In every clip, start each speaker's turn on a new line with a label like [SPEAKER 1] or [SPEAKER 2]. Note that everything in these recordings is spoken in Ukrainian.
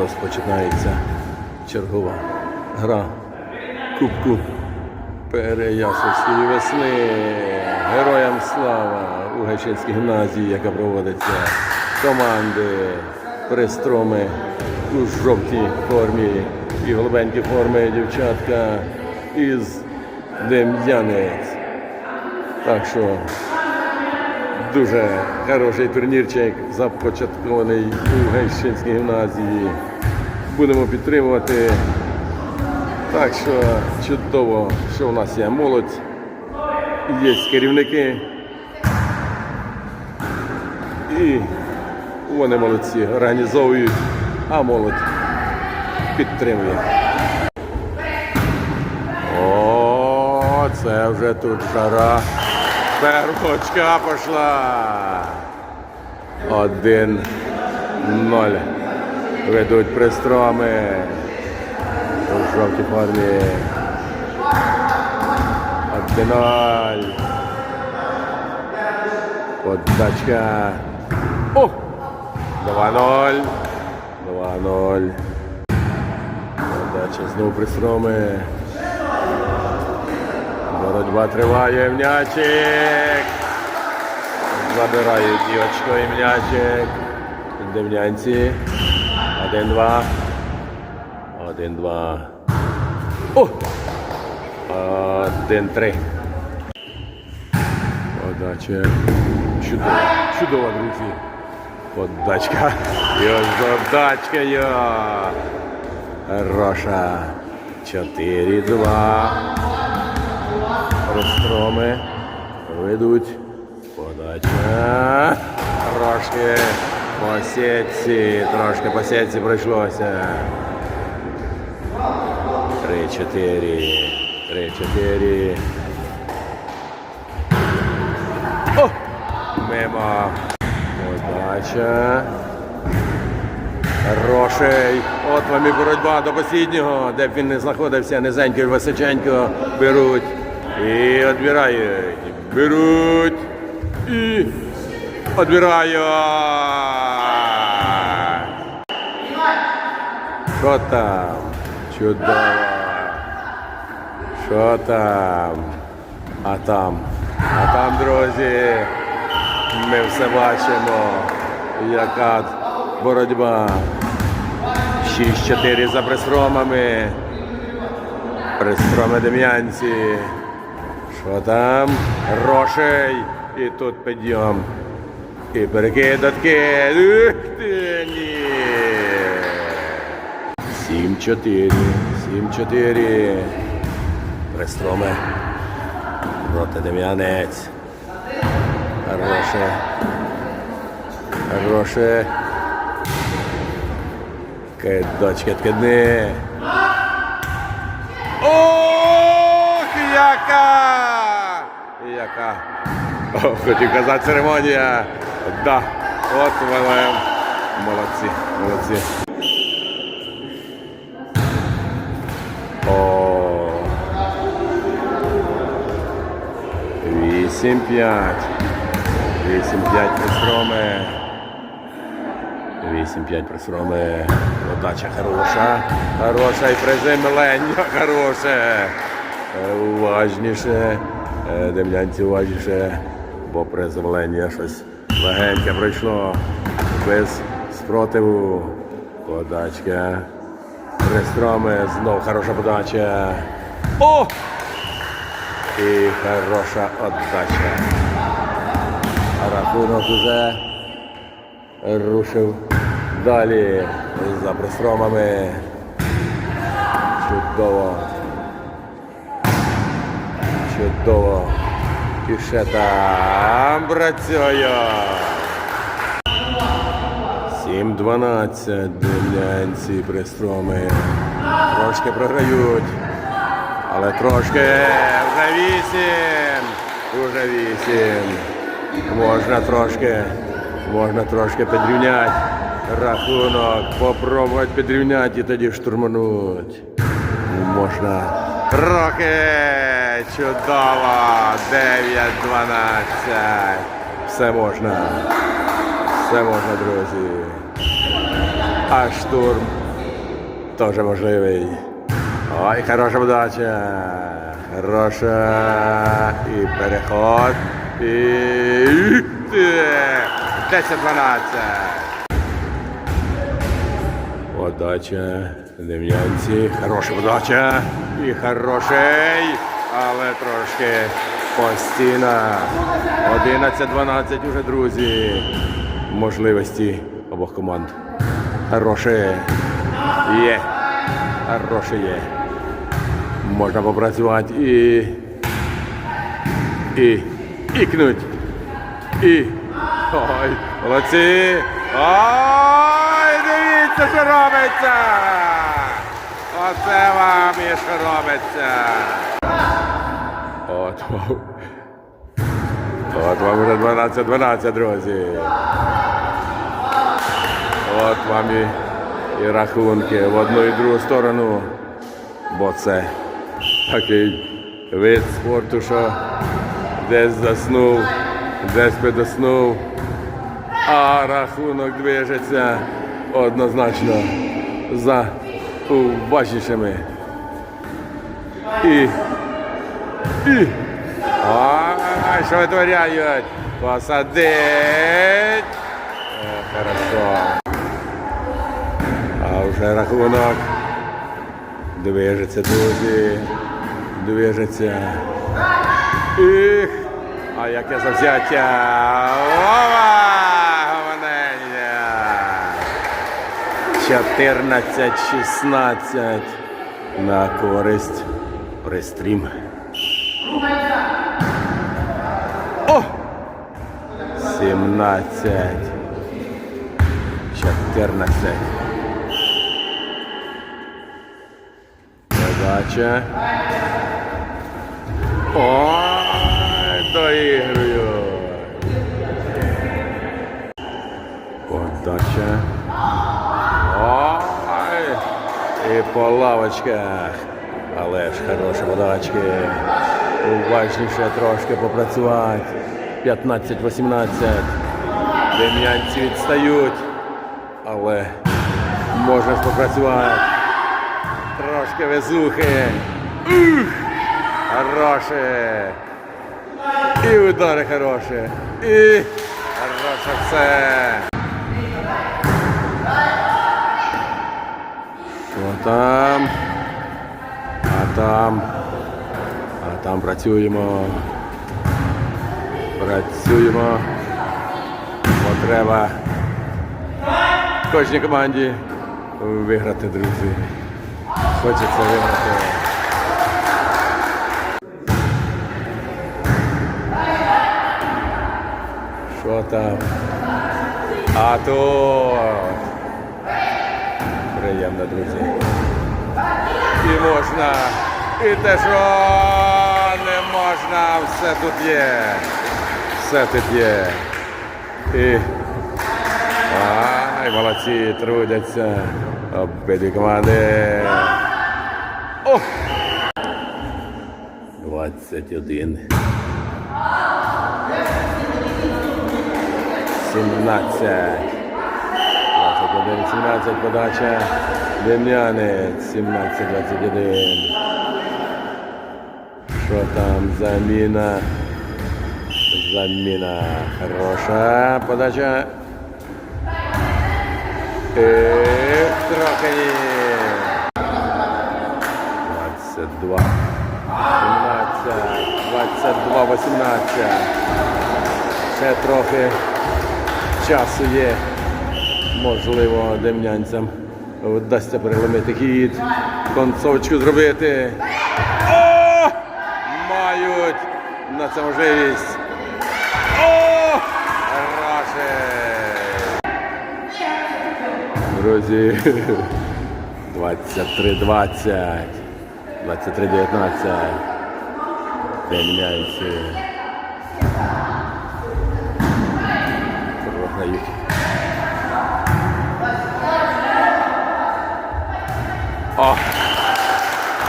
[SPEAKER 1] розпочинається чергова гра Кубку Переяславської весни. Героям слава у Гайчинській гімназії, яка проводиться команди Пристроми у жовтій формі і голубенькій формі дівчатка із Дем'янець. Так що дуже хороший турнірчик, започаткований у Гайщинській гімназії. Будемо підтримувати. Так що чудово, що у нас є молодь, є керівники. І вони молодці, організовують, а молодь підтримує. О, це вже тут жара. Первочка пішла. Один ноль. Ведуть пристроми. У жовтій формі. Один ноль. Подачка. О! 2-0. 2-0. Подача знову пристроми. Боротьба триває, м'ячик. Забирають і очко і м'ячик. Дем'янці. Один-два. Один-два. Один-три. Подача. Чудова. Чудова, друзі. Подачка. І ось подачка є. Роша. Чотири-два. Розстроми ведуть. Подача. Трошки по сітці. Трошки по сітці пройшлося. Три-чотири. Три-чотири. О! Мимо. Подача. Хороший. От вам і боротьба до посіднього, де б він не знаходився, низенько і височенько беруть. І відбирають. Беруть. І відбирають. Що там? Чудово. Що там? А там? А там, друзі, ми все бачимо, яка боротьба. 6-4 за пристромами. Пристроми Дем'янці. Що там? Рошей. І тут підйом. І перекидатки. Ух ти, ні. 7-4. 7-4. Пристроми. Проти Дем'янець. Хороше. Хороше. Кидочки ткидни. Ох, яка! О, хотів казати церемонія. Да. От вони. Молодці, молодці. О. 8-5. 8-5 пристроми. 8-5 пристроми. Подача хороша. Хороша і приземлення хороше. Уважніше. Дем'янці уважніше. Бо приземлення щось легеньке пройшло. Без спротиву. Подачка. Пристроми. Знов хороша подача. О! І хороша отдача. Рахунок уже рушив далі за пристромами. Чудово. Чудово. І ще там працює. 7-12 Дем'янці пристроми. Трошки програють. Але трошки вже вісім. Уже вісім. Можна трошки, можна трошки підрівняти рахунок, попробувати підрівняти і тоді штурмануть. Можна трохи чудово. 9-12. Все можна. Все можна, друзі. А штурм теж можливий. Ой, хороша подача. Хороша. І переход. І... 10-12. Подача. Дем'янці. Хороша подача. І хороший. Але трошки постійна. 11-12 уже, друзі. Можливості обох команд. Хороше. Є. Хороше є. Можна попрацювати і. І. Ікнуть. І. Ой, молодці. Ой, дивіться, що робиться. Оце вам і що робиться. От вам. От вам вже 12-12, друзі. От вам і, і рахунки в одну і другу сторону. Бо це такий вид спорту, що десь заснув, десь підоснув, а рахунок движеться однозначно за уважнішими. І. Ай, що витворяють? Посадить. Е, Хорошо. А вже рахунок. Движеться, друзі. Движеться. Їх. А яке завзяття. Ова! Гомонення. 14-16 на користь пристрім. 17. 14. Подача. Ой, доігрую. Подача. Ой, і по лавочках. Але ж хороші подачки. Уважніше трошки попрацювати. 15-18. Дем'янці відстають. Але можна ж попрацювати. Трошки везухи. Ух! Хороше. І удари хороші. І хороше все. Що там? А там. А там працюємо. Працюємо. Бо треба кожній команді виграти, друзі. Хочеться виграти. Що там? А то приємно, друзі. І можна, і те, що не можна, все тут є. Тут є. І Ай, молодці, трудяться. Обидві команди. О! 21. 17. 21, 17 подача. Дем'янець. 17, 21. Що там? Заміна. Заміна. Хороша подача. І трохи 22. 17. 22, 18. Ще трохи часу є. Можливо, демнянцям вдасться переломити хід, концовочку зробити. О! Мають на це можливість. Друзі, 23-20, 23-19. Дем'янці. Програють. О!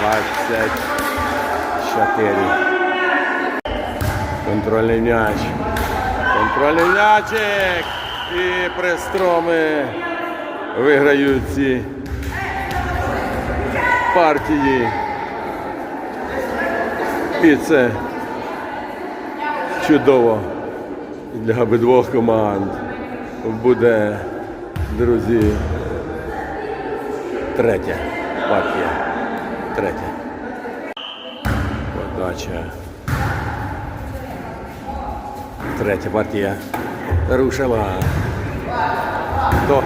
[SPEAKER 1] 24. Контрольний м'яч. Контрольний. І пристроми виграють ці партії. І це чудово для обидвох команд. Буде, друзі, третя партія. Третя. Подача. Третя партія рушила. Хто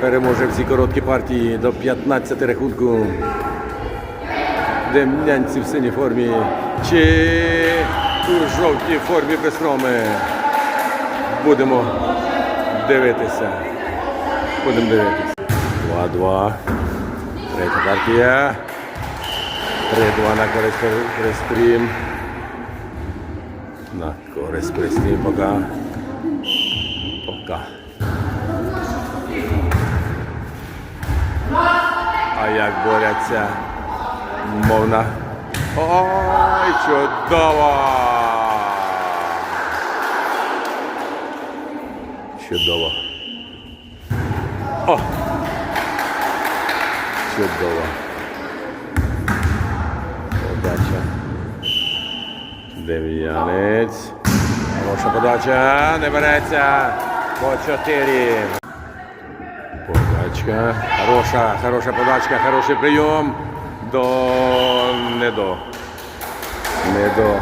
[SPEAKER 1] переможе в цій короткі партії до 15 рахунку. Дем'янці в синій формі чи у жовтій формі Пестроми. Будемо дивитися. Будемо дивитися. 2-2. Третя партія. 3-2 на користь Престрім. На користь Престрім поки. Поки. А як борються мовна. Ой, чудово! Чудово. О! Чудово. Подача. Дев'янець. Хороша подача. Не береться. По чотири. Подачка. Хороша, хороша подачка, хороший прийом. До не до. Не до.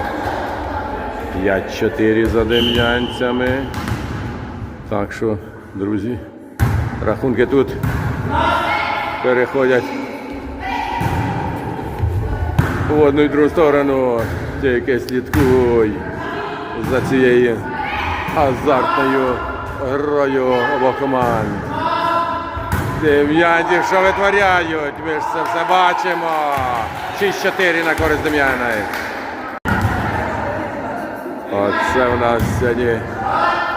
[SPEAKER 1] 5-4 за дем'янцями. Так що, друзі, рахунки тут переходять в одну і другу сторону. Тільки слідкуй за цією азартною грою обох команд. Дем'янці, що витворяють? Ми ж це все бачимо. 6-4 на користь Дем'яної. Оце у нас сьогодні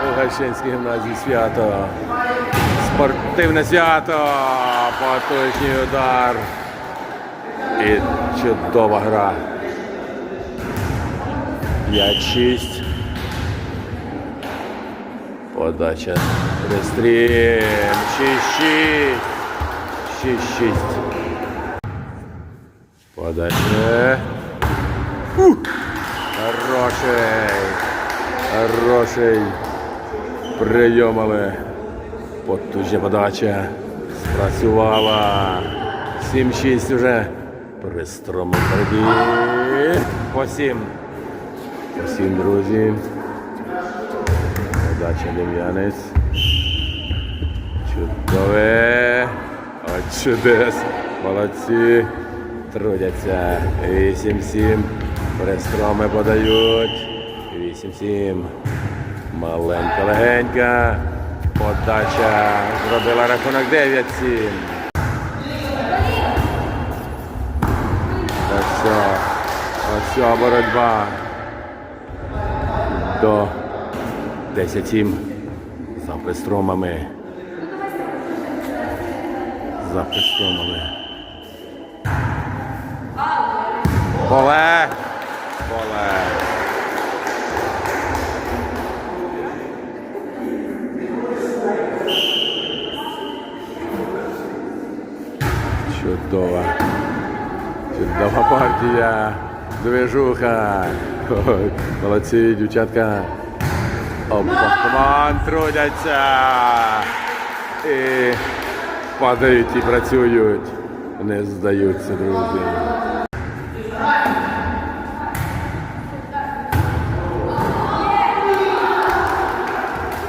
[SPEAKER 1] у Гальшинській гімназії свято. Спортивне свято. Потужний удар. І чудова гра. 5-6. Подача. Пристрім. 6-6. 6-6. Подача. Ух! Хороший. Хороший. Прийом, але потужна подача. Спрацювала. 7-6 уже. Пристромо впереді. По 7. 7, друзі. Подача Дем'янець. Чудове. От чудес. Молодці. Трудяться. 8-7. Пристроми подають. 8-7. Маленька легенька. Подача. Зробила рахунок 9-7. Ось все. Ось все боротьба. До 10-7 за пристромами. За пристромами. Поле. Поле. Чудова. Чудова партія. Движуха. Молодці, дівчатка. Обох команд трудяться. І падають і працюють. Не здаються, друзі.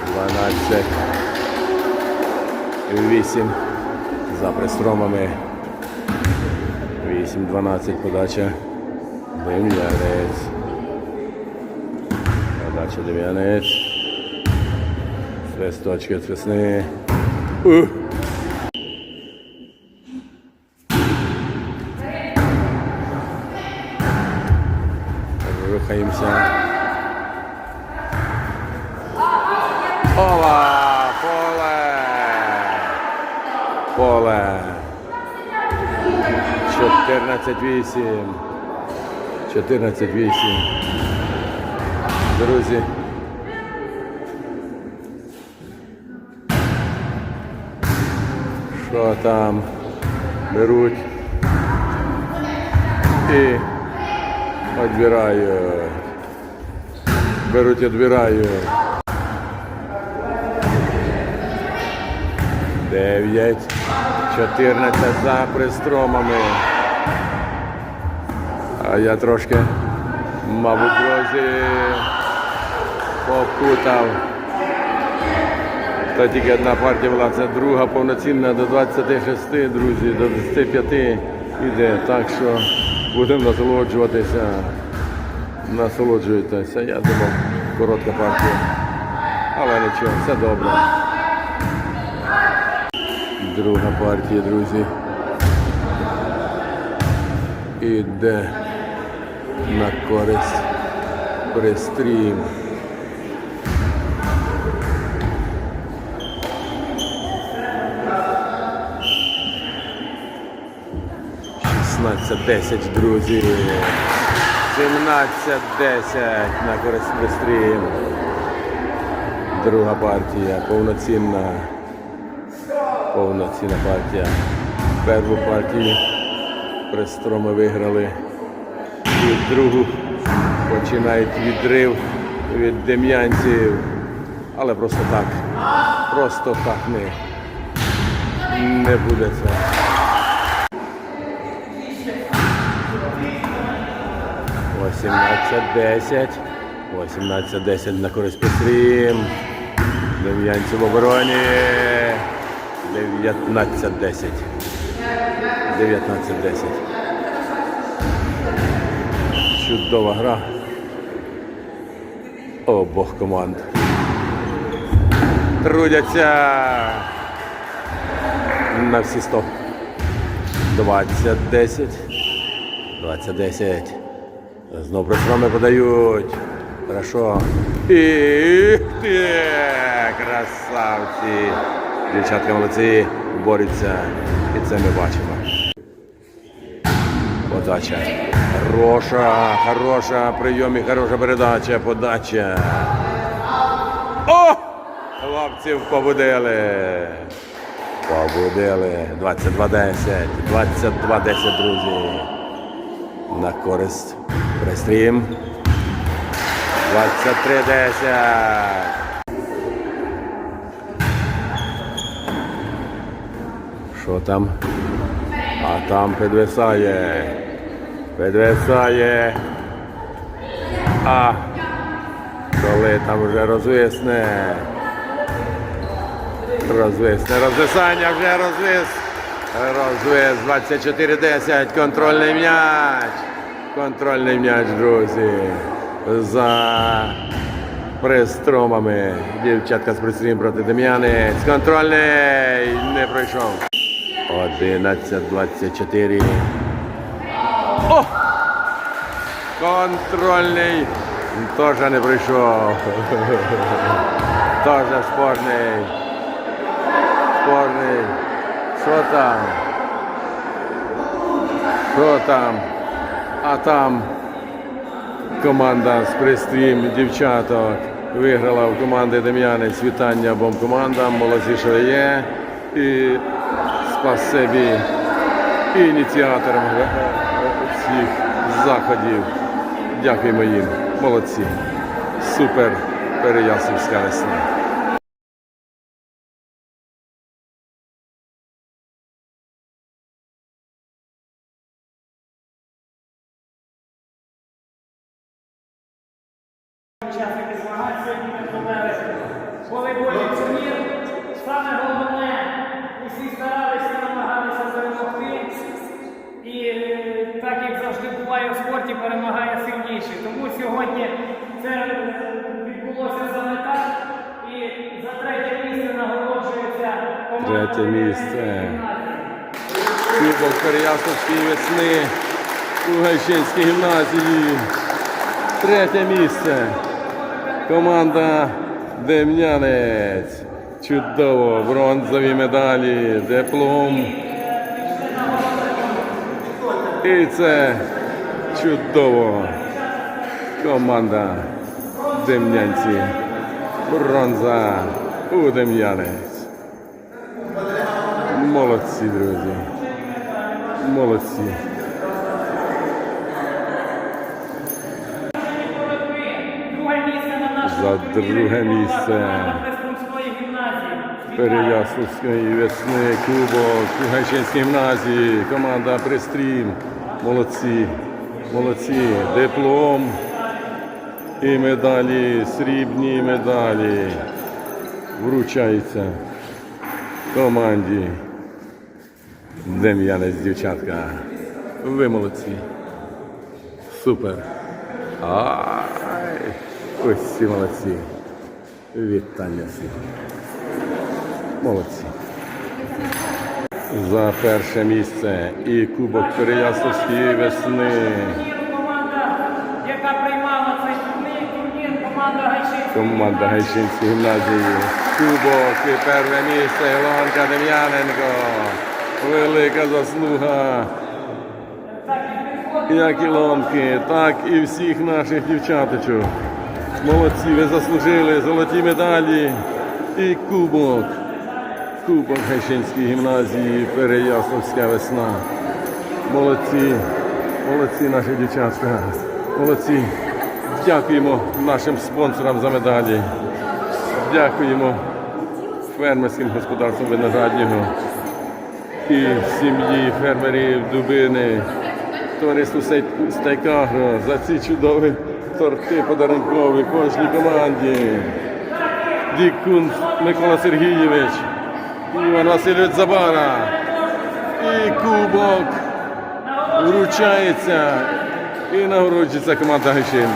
[SPEAKER 1] Дванадцять. Вісім. За пристромами. 8-12 подача. Дем'янець. Подача Дем'янець. Свисточки від весни. Ух. Рухаємося. Ола! Поле! Поле! 14-8. 14-8. Друзі. Що там беруть? І відбирають. Беруть, відбирають. Дев'ять. 14 за пристромами. А я трошки, мабуть, друзі, Покутав. Та тільки одна партія була, це друга повноцінна до 26, друзі, до 25 іде. Так що будемо насолоджуватися, насолоджуйтеся. Я думав, коротка партія. Але нічого, все добре. Друга партія, друзі. Іде на користь пристрій. 17-10, друзі. 17-10 на користь пристрій. Друга партія, повноцінна. Повноцінна партія. Перву партію пристроми виграли. І другу починають відрив від дем'янців. Але просто так. Просто так не, не буде це. Восімнадцять десять. 18-10 на користь Петрім. Дем'янці в обороні. 19-10. 19-10. Чудова гра. Обох команд. Трудяться на всі 100. 20-10. 20-10. Знов пристроми подають. Хорошо. І ти, красавці. Дівчатка молодці борються. І це ми бачимо. Подача. Хороша, хороша прийом і хороша передача, подача. О! Хлопців побудили. Побудили. 22-10. 22-10, друзі. На користь пристрім. 23-10. Що там? А там підвисає. Підвисає. А коли там вже розвисне. Розвисне. Розвисання вже розвис. Розвис 24-10. Контрольний м'яч. Контрольний м'яч, друзі. За пристромами. Дівчатка з пристрім проти Дем'янець. Контрольний не пройшов. 11-24. О! Контрольний. Теж не прийшов. Теж спорний. Спорний. Що там? Що там? А там команда з пристрім дівчаток виграла в команди Дем'янець вітання обом командам. Молодці, що є. І спасибі ініціаторам е, всіх заходів. Дякуємо їм. Молодці. Супер Переяславська весна. Кубок Переяславської весни у Гайщинській гімназії. Третє місце. Команда Дем'янець. Чудово. Бронзові медалі, диплом. І це чудово. Команда Дем'янці. Бронза у Дем'янець. Молодці, друзі. Молодці. За друге місце. Переяславської весни Кубок, Гайчинській гімназії, команда Пристрім. Молодці, молодці. Диплом і медалі, срібні медалі. Вручаються команді. Дем'янець, дівчатка. Ви молодці. Супер. Ай, ось всі молодці. Вітання всім. Молодці. За перше місце і Кубок Переяславської весни.
[SPEAKER 2] Команда, яка приймала цей турнір, команда.
[SPEAKER 1] Команда Гайчинської гімназії. Кубок і перше місце Ілонка Дем'яненко. Велика заслуга. Як Ілонки, так і всіх наших дівчаточок. Молодці, ви заслужили золоті медалі і кубок. Кубок Гайчинської гімназії, Переяславська весна. Молодці, молодці наші дівчатка. Молодці. Дякуємо нашим спонсорам за медалі. Дякуємо фермерським господарствам винограднього і сім'ї фермерів Дубини, товариству Стейкагро за ці чудові торти подарункові кожній команді. Дікун Микола Сергійович, Іван Васильович Забара і кубок вручається і нагороджується команда Гайчин.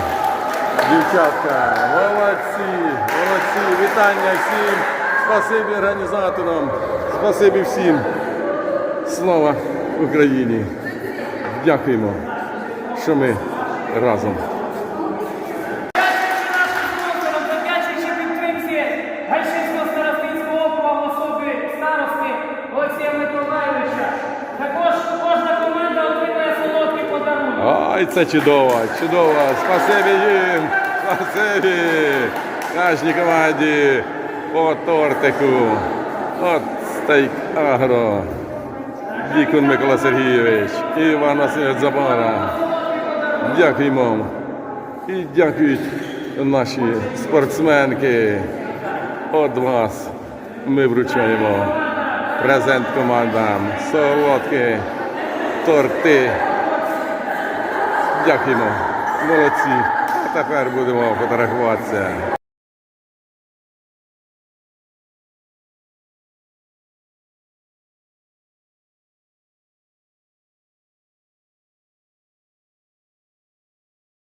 [SPEAKER 1] Дівчатка, молодці, молодці, вітання всім, спасибі організаторам, спасибі всім. Слава Україні! Дякуємо, що ми разом. Ай, це чудово, чудово. Спасибі їм, спасибі. Кожній команді по тортику. От стейк агро. Дікун Микола Сергійович, Іван Васильович Забара. Дякуємо. І дякують наші спортсменки. От вас ми вручаємо презент командам, солодкі торти. Дякуємо. Молодці. А тепер будемо фотографуватися.